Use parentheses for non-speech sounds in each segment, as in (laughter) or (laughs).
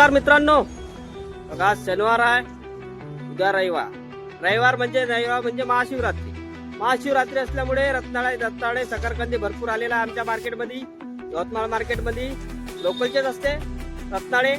नमस्कार मित्रांनो. बघा आज शनिवार आहे उद्या रविवार. रविवार म्हणजे रविवार म्हणजे महाशिवरात्री. महाशिवरात्री असल्यामुळे रत्नाळे रत्नाळे सकरकंदी भरपूर आलेला आहे आमच्या मार्केटमध्ये यवतमाळ मार्केटमध्ये. लोकलचेच असते रत्नाळे.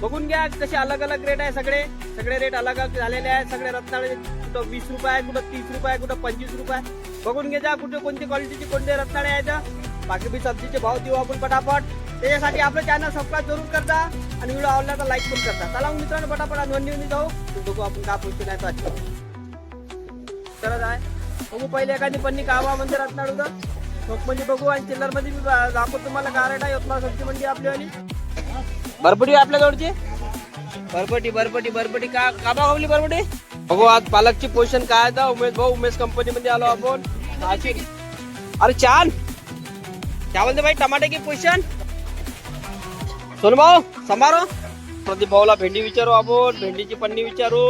बघून घ्या कसे अलग अलग रेट आहे सगळे. सगळे रेट अलग अलग झालेले आहेत. सगळे रत्नाळे कुठं वीस रुपये आहे कुठं तीस रुपये आहे कुठं पंचवीस रुपये. बघून घ्या कुठे कोणती क्वालिटीचे कोणते रत्नाळे आहेत. बाकी बी सब्जीचे भाव देऊ आपण पटापट. त्याच्यासाठी आपलं चॅनल सबस्क्राईब जरूर करता आणि व्हिडिओ आवडला तर लाईक पण करता. चला मग मित्रांनो पटापट नोंदणी जाऊ. बघू आपण का पोहोचतो नाही तो करत आहे बघू पहिले एखादी पन्नी कावा म्हणजे रत्नाळ उदर मग म्हणजे बघू आणि चिल्लरमध्ये मी दाखवतो तुम्हाला गारट आहे यवतमाळ सब्जी मंडी आपली आणि. आहे आपल्या जवळची? बरबटी भरपटी का काबा भावली बरबटी बघू आज पालकची पोझिशन काय आहे उमेश भाऊ उमेश कंपनी मध्ये आलो आपण. अरे छान. क्या बोलते भाई टमाटे की पोझिशन सोनू भाऊ संभारो प्रदीप भाऊला भेंडी विचारू आपण भेंडीची पन्नी विचारू.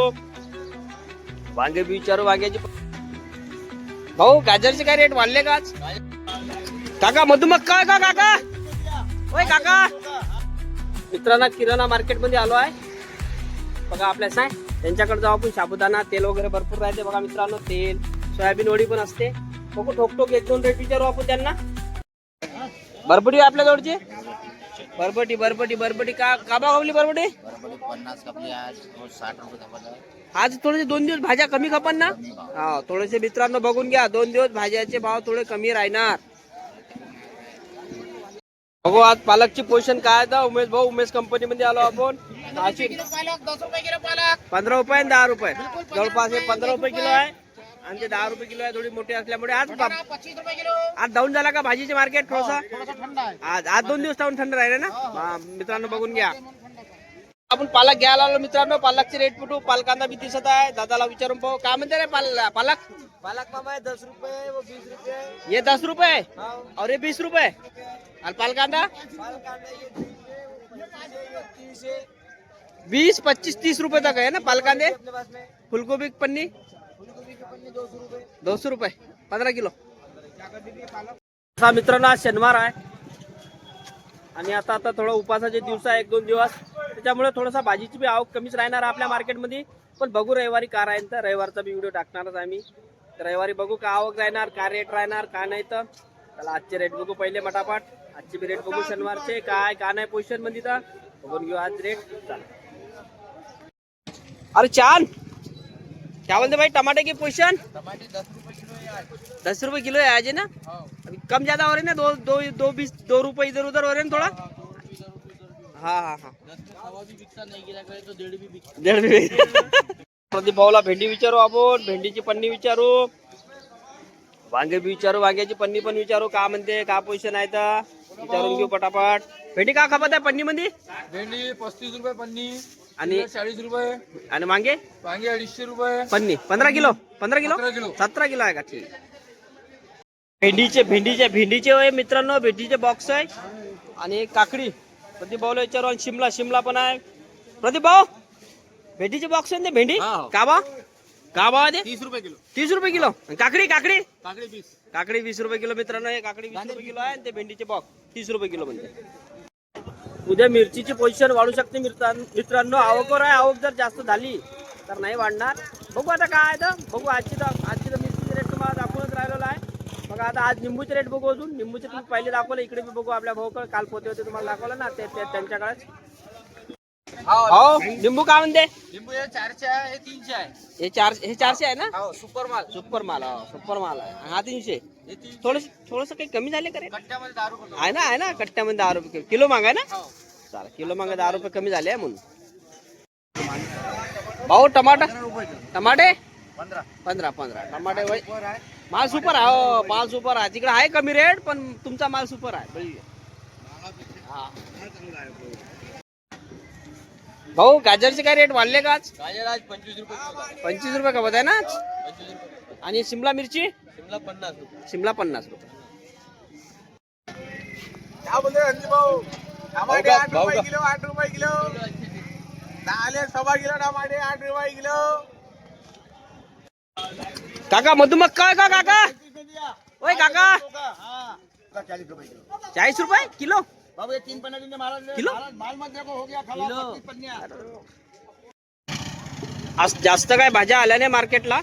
वांगे बी विचारू वांग्याची भाऊ गाजरचे काय रेट वाढले का काका मधुमक काय का काका? होय काका. मित्रांना किराणा मार्केटमध्ये आलो आहे. बघा आपल्या साय त्यांच्याकडे जाऊ आपण. साबुदाणा तेल वगैरे भरपूर राहते बघा मित्रांनो तेल. सोयाबीन वडी पण असते. बघू ठोक एक दोन रेट विचारू आपण त्यांना. भरपूर आहे आपल्या जवळचे. बरबटी बरबटी बरबटी. का का भावली बरबटी? बरोबर पन्नास कापली आज. रोज साठ रुपये खपत आहे आज थोडेसे दोन दिवस भाज्या कमी खपन ना? हा थोडेसे मित्रांनो बघून घ्या. दोन दिवस भाज्याचे भाव थोडे कमी राहणार. बघू आज पालकची पोझिशन काय आहे. तर उमेश भाऊ उमेश कंपनी मध्ये आलो आपण. पालक दस रुपये किलो पालक. पंधरा रुपये आणि दहा रुपये. जवळपास हे पंधरा रुपये किलो आहे. आणि ते दहा रुपये किलो आहे थोडी मोठी असल्यामुळे आज पच्चीस रुपये किलो. आज डाऊन झाला का भाजीचे मार्केट थोडसा? थोडासा थंड आहे. आज आज दोन दिवस टाऊन थंड राहिले ना? हा, मित्रांनो बघून घ्या. आपण पालक घ्यायला आलो मित्रांनो पालकचे रेट कुठू पालकांना बी दिसत आहे. दादाला विचारून पाहू. काय म्हणते रे पाल पालक? पालक मामा है दस रुपए वो बीस रुपए ये दस रुपये? हाँ. और ये बीस रुपये? और पालकांदा पालक कांदा? ये तीस है वो बीस है ये तीस है बीस पच्चीस तीस रुपये तक है ना पालकांदे अपने पास में फुलगोभी की पन्नी? दोनशे रुपये. पंधरा किलो. हा मित्रांनो आज शनिवार आहे. आणि आता आता थोडं उपासाचे दिवस आहे एक दोन दिवस. त्याच्यामुळे थोडासा भाजीची बी आवक कमीच राहणार आपल्या मार्केटमध्ये. पण बघू रविवारी का राहील तर. रविवारचा बी व्हिडिओ टाकणारच आम्ही रविवारी बघू का आवक राहणार का रेट राहणार का नाही तर. त्याला आजचे रेट बघू पहिले मटापाट आजचे बी रेट बघू शनिवारचे काय का नाही पोझिशनमध्ये तर. बघून घेऊ आज रेट अरे छान क्या बोलते भाई टमाटे की टमाटे दस है रुपए किलो है आज है ना? हाँ। अभी कम ज़्यादा हो रहे ना दो दो दो बीस दो रुपए इधर उधर हो रहे हैं थोड़ा? हाँ हाँ हाँ। का भी तो डेढ़ भी रुपये प्रदीप भाऊला भेंडी विचारू आपण भेंडीची पन्नी विचारू। वांगे बी विचारू वांग्याची पन्नी पण विचारू का म्हणते का पोझिशन आहे तर विचारून घेऊ पटापट. भेंडी का खपत आहे पन्नी मध्ये भेंडी पस्तीस रुपये पन्नी आणि चाळीस रुपये. आणि वांगे? वांगे अडीचशे रुपये. पन्नी. पंधरा किलो? पंधरा किलो? सतरा किलो. आहे का? ठीक. भेंडीचे भेंडीचे भेंडीचे होय मित्रांनो भेंडीचे बॉक्स आहे. आणि काकडी. प्रदीप भाऊला विचारू आणि शिमला शिमला पण आहे. प्रदीप भाऊ भेंडीचे बॉक्स आहे ना ते भेंडी? हा. का बा? का भाव आहे ते? तीस रुपये किलो. तीस रुपये किलो? आणि काकडी काकडी? काकड़ी बीस काकडी वीस रुपये किलो मित्रांनो हे काकडी वीस रुपये किलो आहे आणि ते भेंडीचे बॉक्स तीस रुपये किलो म्हणजे उद्या मिरचीची पोझिशन वाढू शकते मित्रा- मित्रांनो. आवकवर आहे आवक जर जास्त झाली तर नाही वाढणार. बघू आता काय आहे तर. बघू आजची तर आजची तर मिरचीचे रेट तुम्हाला दाखवूनच राहिलेला आहे. बघा आता आज निंबूचे रेट बघू अजून. निंबूचे तुम्ही पहिले दाखवले इकडे बी बघू आपल्या भाऊकडे. काल पोते होते तुम्हाला दाखवलं ना ते ते- त्यांच्याकडेच. हो. निंबू काय म्हणते? नींबू ये चारशे आहे हे तीनशे आहे. हे चार हे चारशे आहे ना? हो सुपर माल सुपर माल हो सुपर माल आहे. हा तीनशे. हे तीन थोडस थोडस काही कमी झाले का रे? कट्ट्यामध्ये दहा रुपये आहे ना आहे ना कट्ट्यामध्ये दहा रुपये किलो किलो मागा ना? हो. चालेल किलो मागे दहा रुपये कमी झाले आहे म्हणून. भाऊ टमाटा? टमाटे? पंधरा. पंधरा पंधरा. टमाटे वय माल सुपर आहे हो माल सुपर आहे. तिकडे आहे कमी रेट पण तुमचा माल सुपर आहे. बघितलं. हा. भाऊ गाजरचे काय रेट वाढले का आज? गाजर आज पंचवीस रुपये. पंचवीस रुपये खपत आहे ना आज? रुपये. आणि शिमला मिरची? शिमला पन्नास रुपये. शिमला पन्नास रुपये. क्या बोलते हैं रंजीत भाऊ टमाटे का- आठ का- किलो आठ रुपए किलो. दाले सवा किलो टमाटे आठ रुपए किलो. काका मधुमक काय का काका? ओय काका. हाँ. चाळीस रुपये किलो? बाबू ये तीन पन्ने दीजिए महाराज माल मत देखो हो गया. पच्चीस पन्निया। आज जास्त काय भाज्या आल्या नाही मार्केटला?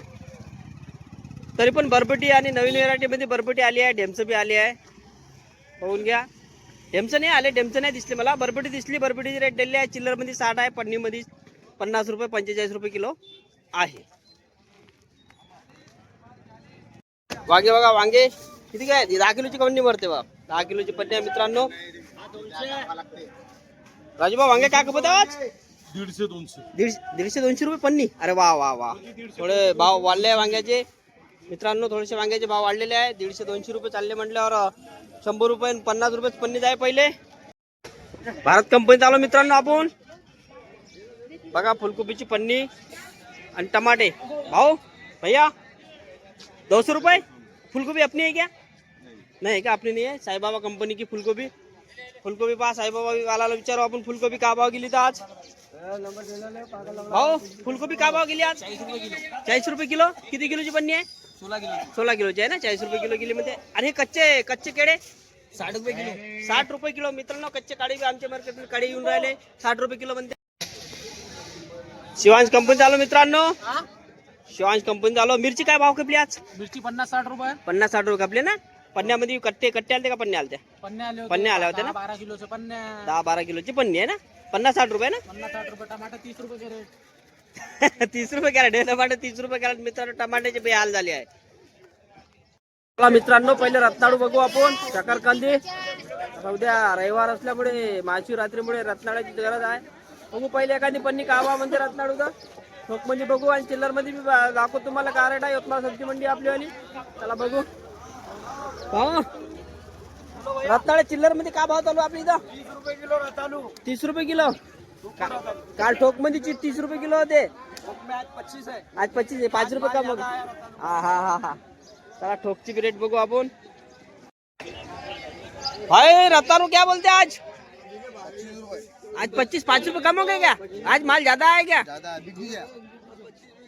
तरी पण बरबटी आणि नवीन व्हेरायटी मध्ये बरबटी आली आहे ढेमचं बी आली आहे. बघून घ्या. ढेमचं नाही आले ढेमचं नाही दिसले मला. बरबटी दिसली बरबटीची रेट दिली आहे. चिल्लरमध्ये साठ आहे पन्नीमध्ये पन्नास रुपये पंचेचाळीस रुपये किलो आहे. वांगे बघा वांगे. किती काय दहा किलोची कवणी भरते बा दहा किलोची पन्नी आहे मित्रांनो. राजूबा वांगे काय खपत आज? दीडशे दोनशे. दीडशे दीडशे दोनशे रुपये पन्नी? अरे वा वा वा. थोडे भाव वाढले आहे वांग्याचे. मित्रांनो थोडेसे वांग्याचे भाव वाढलेले आहे. दीडशे दोनशे रुपये चालले म्हटल्यावर शंभर रुपये पन्नास रुपये पन्नी जाय पहिले. भारत कंपनीत आलो मित्रांनो आपण. बघा फुलकोबीची पन्नी आणि टमाटे. भाऊ भैया दो सौ रुपये? फुलकोबी अपनी है क्या? नहीं क्या अपनी नहीं है? साईबाबा कंपनी की फुलकोबी फुलकोबी पहा साईबाबा वालाला विचारू आपण फुलकोबी का भाव गेली तर आज? भाऊ फुलकोबी का भाव गेली आज? चाळीस रुपये किलो। किती किलोची पन्नी आहे सोळा किलो सोळा किलोची आहे ना? चाळीस रुपये किलो गेली मध्ये आणि हे कच्चे कच्चे केडे? साठ रुपये किलो। साठ रुपये किलो। मित्रांनो कच्चे काळी बी आमच्या मार्केटमध्ये काळी येऊन राहिले. साठ रुपये किलो म्हणते शिवांश कंपनी चालू मित्रांनो. शिवांश कंपनी चालू. मिरची काय भाव कपली आज? मिरची पन्नास साठ रुपये. पन्नास साठ रुपये कपले ना? पन्न्यामध्ये कट्टे कट्टे आलते का पन्ने आलते? पन्ने आले होते. पन्ने आले होते ना? दहा बारा किलोचे पन्ने. दहा बारा किलोची पन्नी आहे ना? पन्नास साठ रुपये ना? पन्नास साठ रुपये टमाटर तीस रुपये कॅरेट. (laughs) तीस रुपये कॅरेट. हे टमाटे तीस रुपये कॅरेट. मित्रांनो टमाट्याचे बेहाल झाले आहे. चला मित्रांनो पहिले रत्नाळू बघू आपण. शकरकांदी आता उद्या रविवार असल्यामुळे महाशिवरात्रीमुळे रत्नाळ्याची गरज आहे. बघू पहिले एखादी पन्नी कावा म्हणजे रत्नाळूचा. ठोकमध्ये बघू आणि चिल्लरमध्ये बी बा- दाखवतो तुम्हाला. का रेट आहे यवतमाळ सब्जी मंडी आपलीवाली चला बघू. हा? रत्नाळे चिल्लरमध्ये का भाव चालू आपली इथं? तीस रुपये किलो रतालू तीस रुपये किलो काल ठोक म्हणजे मध्ये तीस रुपये किलो होते. आज पच्चीस आहे. आज पच्चीस आहे पाच रुपये कम हा हा हा हा. चला ठोकची रेट बघू आपण. हाय रतालू क्या बोलते आज? आज पच्चीस पाच रुपये कम हो गए क्या? आज माल ज्यादा है क्या?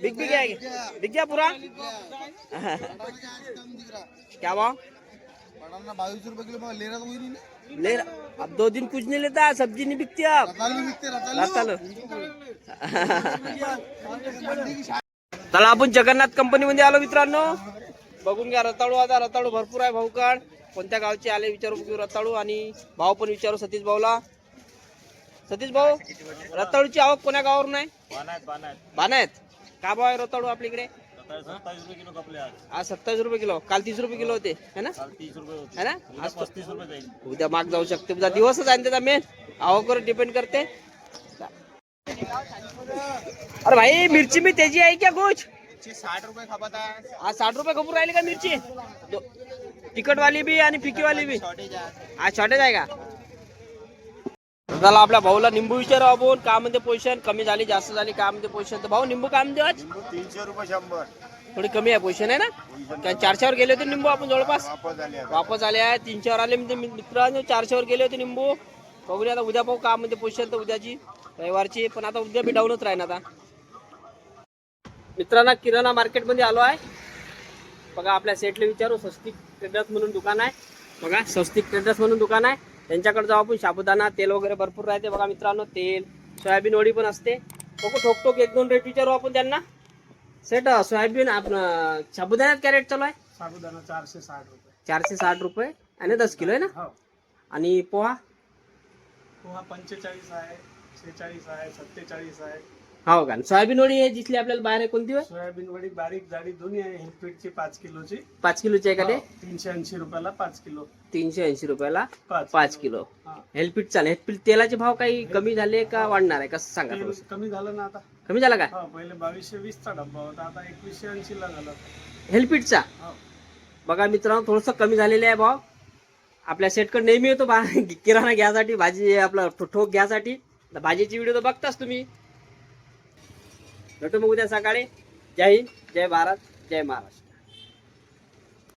बिक भी गया बिक गया पूरा? क्या भाव? पढ़ाना बाईस रुपए किलो ले रहा तो कोई नहीं. ले रहा- अब दो दिन कुछ नहीं लेता सब्जी नहीं बिकती अब. रतालू बिकते रतालू रतालो (laughs) चला आपण जगन्नाथ कंपनी मध्ये आलो मित्रांनो. बघून घ्या रताळू आता रताळू भरपूर आहे भाऊ काढ. कोणत्या गावचे आले विचारू बघू रताळू आणि भाव पण विचारू सतीश भाऊला. सतीश भाऊ रताळूची आवक कोण्या गावावरून आहे? बानायत का भाव आहे रताळू आपल्या इकडे? आज. सत्तावीस रुपये किलो. काल तीस रुपये किलो होते है ना? है ना? आज पस्तीस रुपये उद्या माग जाऊ शकते. उद्या दिवसच आहे त्याचा मेन आवकवर डिपेंड करते. अरे भाई मिरची में तेज़ी आहे क्या कुछ? साठ रुपए खपत आहे. आज साठ रुपये खपूर राहिले का मिरची? तिखट वाली भी आणि फिकी वाली भी आज शॉर्टेज आहे का? चला आपल्या भाऊला निंबू विचारू आपण. का म्हणते पोझिशन कमी झाली जास्त झाली का म्हणते पोझिशन तर भाऊ निंबू काय म्हणते आज? तीनशे रुपये शंभर. थोडी कमी आहे पोझिशन आहे ना? काय चारशेवर गेले होते निंबू आपण जवळपास? वापस आले आहे तीनशेवर आले म्हणजे मित्रांनो चारशेवर गेले होते निंबू. बघूया आता उद्या पाहू का म्हणते पोझिशन तर उद्याची. रविवारची पण आता उद्या बी डाऊनच राहीन आता. मित्रांनो किराणा मार्केटमध्ये आलो आहे. बघा आपल्या सेटला विचारू स्वस्तिक ट्रेडर्स म्हणून दुकान आहे. बघा स्वस्तिक ट्रेडर्स म्हणून दुकान आहे. त्यांच्याकडे जाऊ आपण. साबुदाणा तेल वगैरे भरपूर राहते बघा मित्रांनो. तेल सोयाबीन वडी पण असते. बघू ठोक ठोक एक दोन रेट विचारू आपण त्यांना. सेट सोयाबीन आपण साबुदाण्यात काय रेट चालू आहे? साबुदाणा चारशे साठ रुपये. चारशे साठ रुपये. आणि दस किलो आहे ना? हो. आणि पोहा? पोहा पंचेचाळीस आहे शेहेचाळीस आहे सत्तेचाळीस आहे. हो का? सोयाबीन वडी आहे जिथली आपल्याला बाहेर आहे कोणती होय सोयाबीन वडी बारीक जाडी दोन्ही आहे. हिलपीटची पाच किलोची. पाच किलोची आहे का ते हो, तीनशे ऐंशी रुपयाला पाच किलो. तीनशे ऐंशी रुपयाला पाच पाच किलो. हा. हेल्पीट चालेल. हेल्पीट तेलाचे भाव काही कमी झाले का वाढणार आहे? कसं सांगा तेल थोडंसं. कमी झालं ना आता. कमी झाला का? हो पहिले बावीसशे वीसचा डब्बा होता. आता एकवीसशे ऐंशी ला झाला हेल्पीटचा हो. बघा मित्रांनो थोडंसं कमी झालेलं आहे भाव. आपल्या सेटकडे नेहमी येतो बा. (laughs) किराणा घ्यासाठी भाजी आपलं ठो- ठोक घ्यासाठी. तर भाजीची व्हिडिओ तर बघताच तुम्ही. भेटू मग उद्या सकाळी. जय हिंद जय भारत जय महाराष्ट्र.